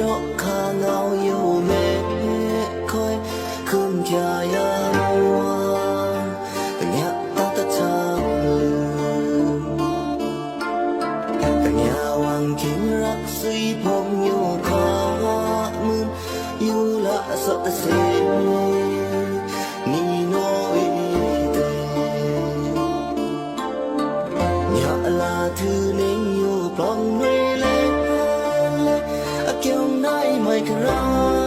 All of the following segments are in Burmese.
တော့ခါငောင်းယုံမဲ့ခွဲခုံကြရမောညတာတချာညဝန်ကင်းရက်ဆွေဖုံညခါမွန်းယူလာစောတစေ Like a rose.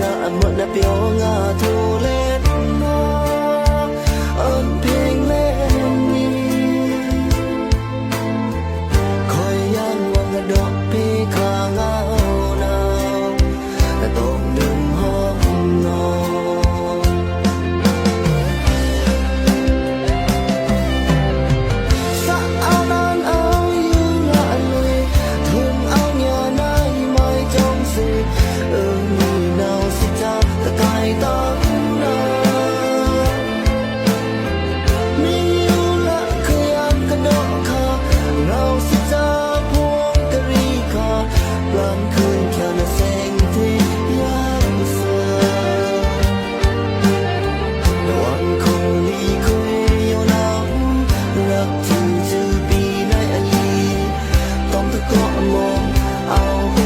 ရာအမတ်နဲ့ပြောငါထိုးလေ up to to be night and leave Don't the go along I'll